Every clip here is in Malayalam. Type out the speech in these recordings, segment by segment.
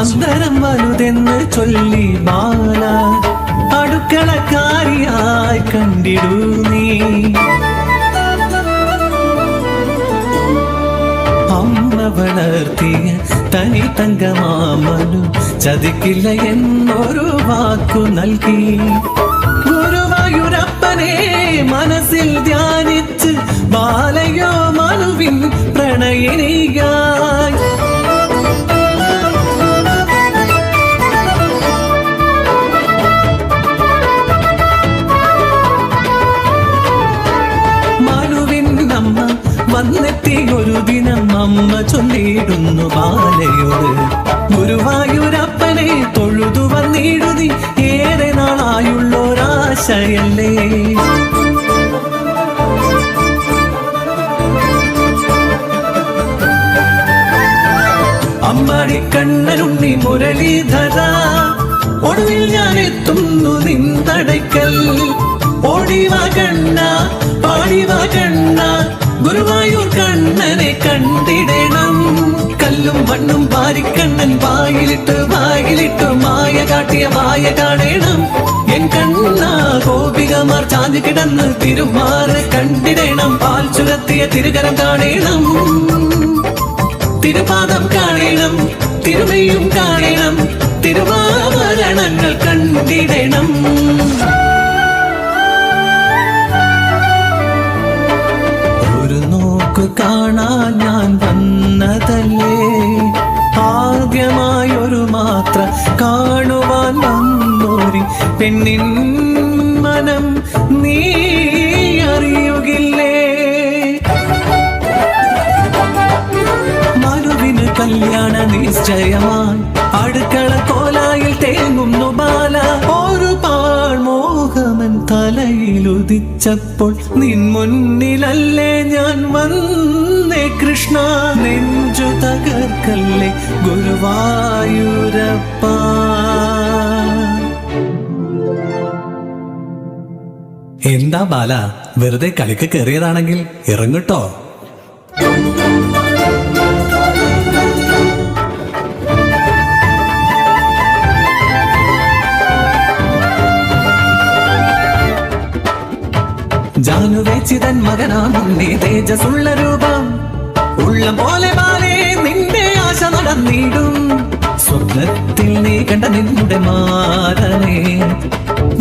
അന്തരം വലുതെന്ന് ചൊല്ലി ബാല അടുക്കളക്കാരിയായി കണ്ടിടൂ നീ. അമ്മ വളർത്തിയ തനി തങ്കമാമനു ചതിക്കില്ല എന്നൊരു വാക്കു നൽകി. ഗുരുവായൂരപ്പനെ മനസ്സിൽ ധ്യാനിച്ച് അമ്മ ചൊല്ലിയിടുന്നു ബാലയോട്. ഗുരുവായൂരപ്പനെ തൊഴുതു വന്നിടുതി ഏറെ നാളായുള്ളൊരാശയല്ലേ. അമ്മാടി കണ്ണനുണ്ണി മുരളീധര. ഒടുവിൽ ഞാൻ എത്തുന്നു നിന്തടയ്ക്കൽ. ഓടിവ കണ്ണ പാടിവ കണ്ണ. ഗുരുവായൂർ കണ്ണനെ കണ്ടിടണം. കല്ലും മണ്ണും വാരിക്കണ്ണൻ വായിലിട്ട് വായിലിട്ട് മായ കാട്ടിയ മായ കാണണം. എൻ കണ്ണ ഗോപികമാർ ചാഞ്ഞു കിടന്ന് തിരുമാറ് കണ്ടിടണം. പാൽ ചുരത്തിയ തിരുകരം കാണണം. തിരുപാദം കാണണം തിരുമയും കാണണം. തിരുവാഭരണങ്ങൾ കണ്ടിടണം. നോക്ക് കാണാൻ ഞാൻ വന്നതല്ലേ? ആദ്യമായൊരു മാത്ര കാണുവാൻ വന്നോരി പെണ്ണിൻ മനം നീ അറിയുകില്ലേ? മനുവിന് കല്യാണ നിശ്ചയമായി അടുക്കള കോലായിൽ തേങ്ങുന്നു ബാല. ഒരു തലയിൽ ഉദിച്ചപ്പോൾ നിൻ മുന്നിലല്ലേ? കൃഷ്ണ നെഞ്ചു തകർക്കല്ലേ ഗുരുവായൂരപ്പ. എന്താ ബാല വെറുതെ കളിക്ക് കയറിയതാണെങ്കിൽ ഇറങ്ങട്ടോ? ജാനുവേച്ചിതൻ മകനാമുണ്ണി തേജസുള്ള രൂപം ഉള്ള പോലെ ബാലേ നിന്റെ ആശ നടന്നിടും. സ്വപ്നത്തിൽ നീ കണ്ട നിന്നുടെ മാറനെ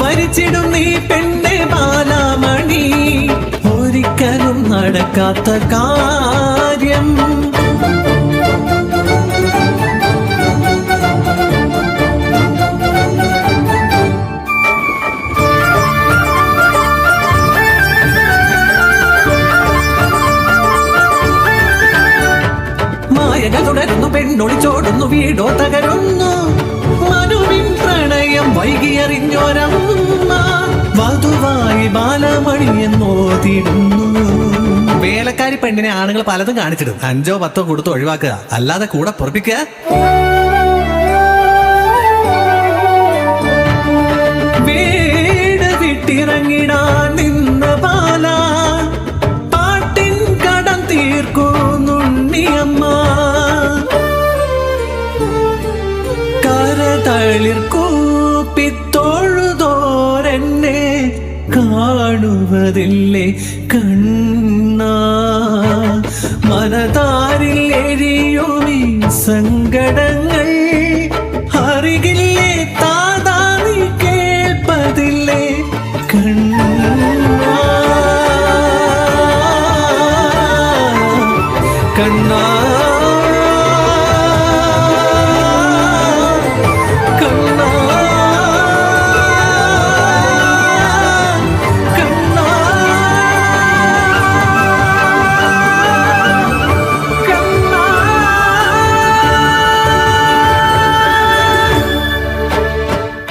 വരിച്ചിടും നീ പെണ്ണെ ബാലാമണി. ഒരിക്കലും നടക്കാത്ത കാര്യം. പെണ്ണൊളിച്ചോടുന്നു വീടോ തകരുന്നു. മനുവിൻ പ്രണയം വൈകിയറിഞ്ഞോരമ്മ വധുവായി ബാലമണി എന്നോതിടുന്നു. വേലക്കാരി പെണ്ണിനെ ആണുങ്ങൾ പലതും കാണിച്ചിടും. അഞ്ചോ പത്തോ കൊടുത്ത് ഒഴിവാക്കുക. അല്ലാതെ കൂടെ പൊറപ്പിക്കുക? കരതളിർ കൂപ്പിത്തൊഴുതോരെന്നെ കാണുവതില്ലേ കണ്ണ മനതാരിൽ എരിയുമീ സങ്കടങ്ങൾ അറികില്ലേ താതാ നീ കേൾപ്പതില്ലേ കണ്ണ കണ്ണ കണ്ണ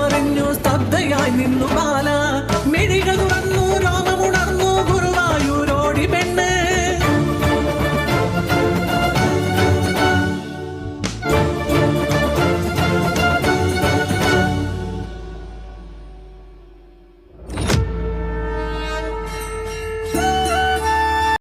മാറിയ